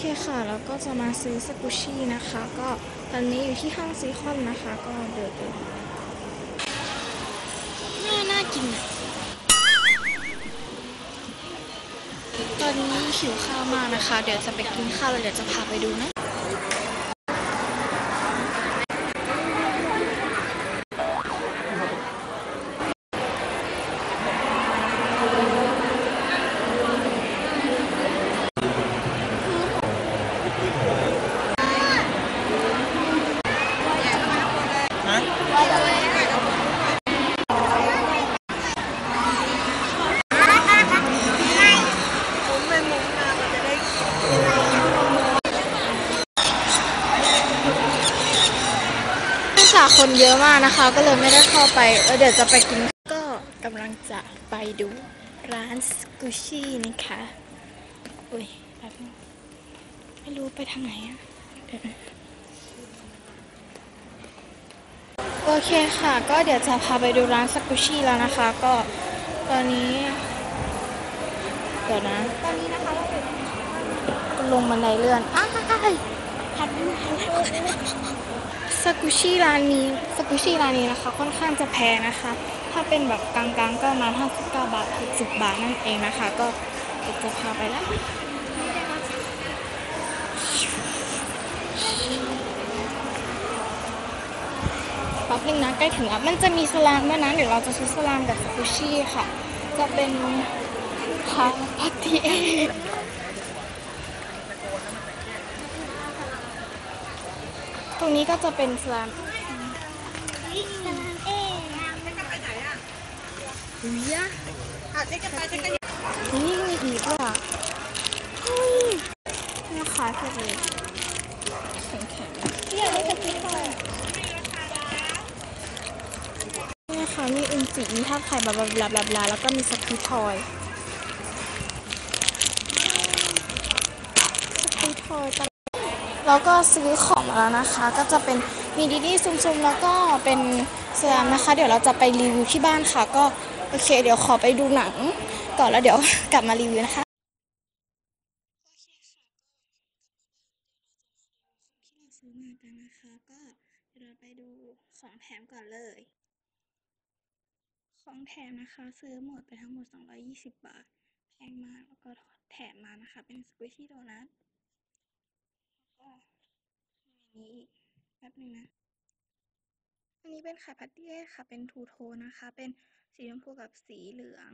ค่ะ แล้วก็จะมาซื้อสกุชี่นะคะ ก็ตอนนี้อยู่ที่ห้างซีคอนนะคะ ก็เดินดูน่าน่ากินอะตอนนี้หิวข้าวมากนะคะ เดี๋ยวจะไปกินข้าวแล้วเดี๋ยวจะพาไปดูนะาคนเยอะมากนะคะ ก็เลยไม่ได้เข้าไปเเดี๋ยวจะไปกินก็กำลังจะไปดูร้านสกูชี่นะคะอุ้ยแป๊บไม่รู้ไปทางไหนอะโอเคค่ะ ก็เดี๋ยวจะพาไปดูร้านสกูชี่แล้วนะคะ ก็ตอนนี้เดี๋ยวนะตอนนี้นะคะเราอยู่ลงบันไดเลื่อนอ้าวหัดูหัด สกุชี่ร้านนี้สกุชี่ร้านนี้นะคะ ค่อนข้างจะแพงนะคะ ถ้าเป็นแบบกลางๆก็ประมาณ59บาท60บบาทนั่นเองนะคะ ก็จะพาไปแล้วแป๊บนึงนะใกล้ถึงแล้วมันจะมีสลามด้วยนะเดี๋ยวเราจะซื้อสลามกับสกุชี่ค่ะ จะเป็นพาพัททีเอ ตรงนี้ก็จะเป็นสลามอุ้ยอะนี่มีอีกวยอะเฮ้ยนี่ขายเพื่อเลยแข็งแข็งๆอยากได้กะทิค่ะนี่นะคะมีอึนจิมีท่าไข่บลาบลาบลาบลาบลาแล้วก็มีสกีทอยสกีทอยต แล้วก็ซื้อของมาแล้วนะคะ ก็จะเป็นมีดีดีซุมๆแล้วก็เป็นสลามนะคะ เดี๋ยวเราจะไปรีวิวที่บ้านค่ะ ก็โอเค เดี๋ยวขอไปดูหนังก่อนแล้วเดี๋ยวกลับมารีวิวนะคะซื้อมากันนะคะ ก็เดี๋ยวเราไปดูของแถมก่อนเลย ของแถมนะคะ ซื้อหมดไปทั้งหมด 220 บาท แพงมากแล้วก็แถมมานะคะ เป็นสควิชี่โดนัท นี้แป๊บนึงนะอันนี้เป็นไข่พัตเต้ค่ะ เป็นทูโทนนะคะ เป็นสีชมพูกับสีเหลือง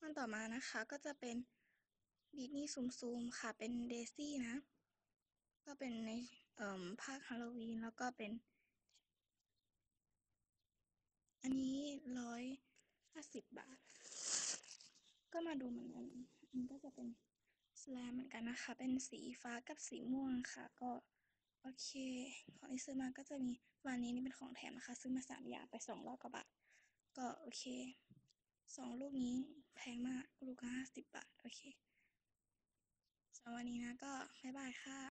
อันต่อมานะคะก็จะเป็นดิสนีย์ซูมซูมค่ะ เป็นเดซี่นะ ก็เป็นในเอ่อภาคฮาโลวีนแล้วก็เป็น อันนี้ร้อยห้าสิบบาท ก็มาดูเหมือนกันอันนี้ก็จะเป็น สแลมเหมือนกันนะคะ เป็นสีฟ้ากับสีม่วงค่ะ ก็โอเค ของที่ซื้อมาก็จะมีวันนี้นี่เป็นของแถมนะคะ ซื้อมาสามอย่างไปสองร้อยกว่าบาท ก็โอเคสองลูกนี้แพงมากลูกละห้าสิบบาท โอเคสำหรับวันนี้นะก็บ๊ายบายค่ะ